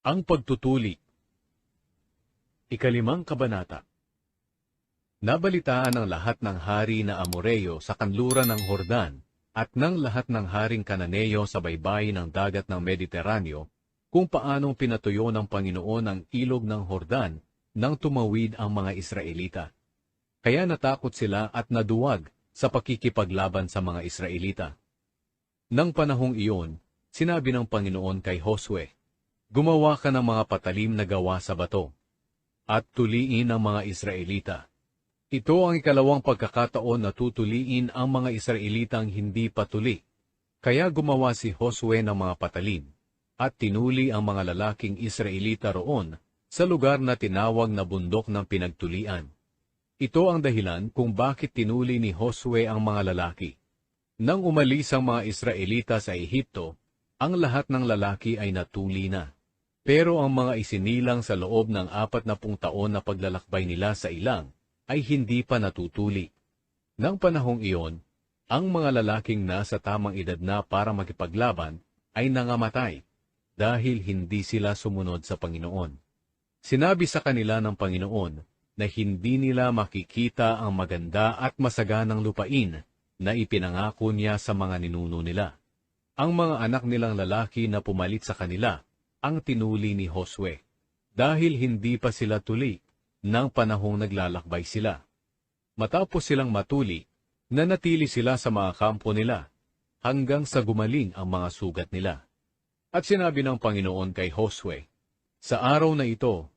Ang pagtutuli Ikalimang Kabanata Nabalitaan ng lahat ng hari na Amoreo sa kanluran ng Hordan at ng lahat ng haring Kananeo sa baybayin ng dagat ng Mediteraneo kung paanong pinatuyo ng Panginoon ang ilog ng Hordan nang tumawid ang mga Israelita. Kaya natakot sila at naduwag sa pakikipaglaban sa mga Israelita. Nang panahong iyon, sinabi ng Panginoon kay Josue, Gumawa ka ng mga patalim na gawa sa bato, at tuliin ang mga Israelita. Ito ang ikalawang pagkakataon na tutuliin ang mga Israelitang hindi patuli. Kaya gumawa si Josue ng mga patalim, at tinuli ang mga lalaking Israelita roon sa lugar na tinawag na bundok ng pinagtulian. Ito ang dahilan kung bakit tinuli ni Josue ang mga lalaki. Nang umalis ang mga Israelita sa Ehipto, ang lahat ng lalaki ay natuli na. Pero ang mga isinilang sa loob ng apat na pung taon na paglalakbay nila sa ilang ay hindi pa natutuli. Nang panahong iyon, ang mga lalaking nasa tamang edad na para makipaglaban ay nangamatay dahil hindi sila sumunod sa Panginoon. Sinabi sa kanila ng Panginoon na hindi nila makikita ang maganda at masaganang lupain na ipinangako niya sa mga ninuno nila. Ang mga anak nilang lalaki na pumalit sa kanila ang tinuli ni Josue dahil hindi pa sila tuli ng panahong naglalakbay sila. Matapos silang matuli, nanatili sila sa mga kampo nila hanggang sa gumaling ang mga sugat nila. At sinabi ng Panginoon kay Josue, Sa araw na ito,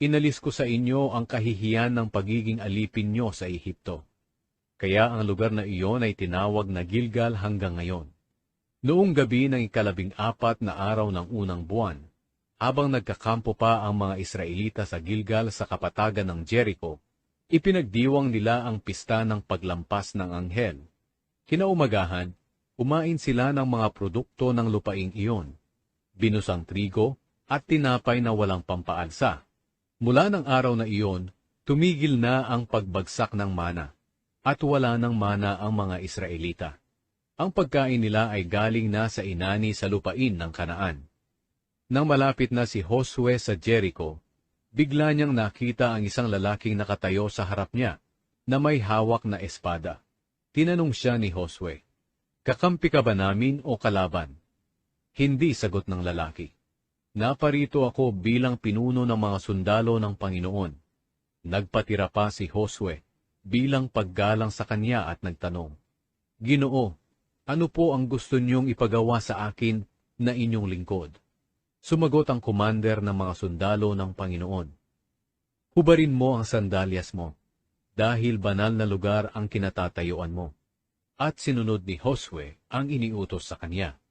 inalis ko sa inyo ang kahihiyan ng pagiging alipin nyo sa Ehipto. Kaya ang lugar na iyon ay tinawag na Gilgal hanggang ngayon. Noong gabi ng ikalabing apat na araw ng unang buwan, habang nagkakampo pa ang mga Israelita sa Gilgal sa kapatagan ng Jericho, ipinagdiwang nila ang pista ng paglampas ng anghel. Kinaumagahan, kumain sila ng mga produkto ng lupaing iyon, binusang trigo at tinapay na walang pampaalsa. Mula ng araw na iyon, tumigil na ang pagbagsak ng mana, at wala ng mana ang mga Israelita. Ang pagkain nila ay galing na sa inani sa lupain ng Kanaan. Nang malapit na si Josue sa Jericho, bigla niyang nakita ang isang lalaking nakatayo sa harap niya na may hawak na espada. Tinanong siya ni Josue, Kakampi ka ba namin o kalaban? Hindi sagot ng lalaki. Naparito ako bilang pinuno ng mga sundalo ng Panginoon. Nagpatira pa si Josue bilang paggalang sa kanya at nagtanong, Ginoo, ano po ang gusto niyong ipagawa sa akin na inyong lingkod? Sumagot ang commander ng mga sundalo ng Panginoon. Hubarin mo ang sandalyas mo, dahil banal na lugar ang kinatatayuan mo. At sinunod ni Josue ang iniutos sa kanya.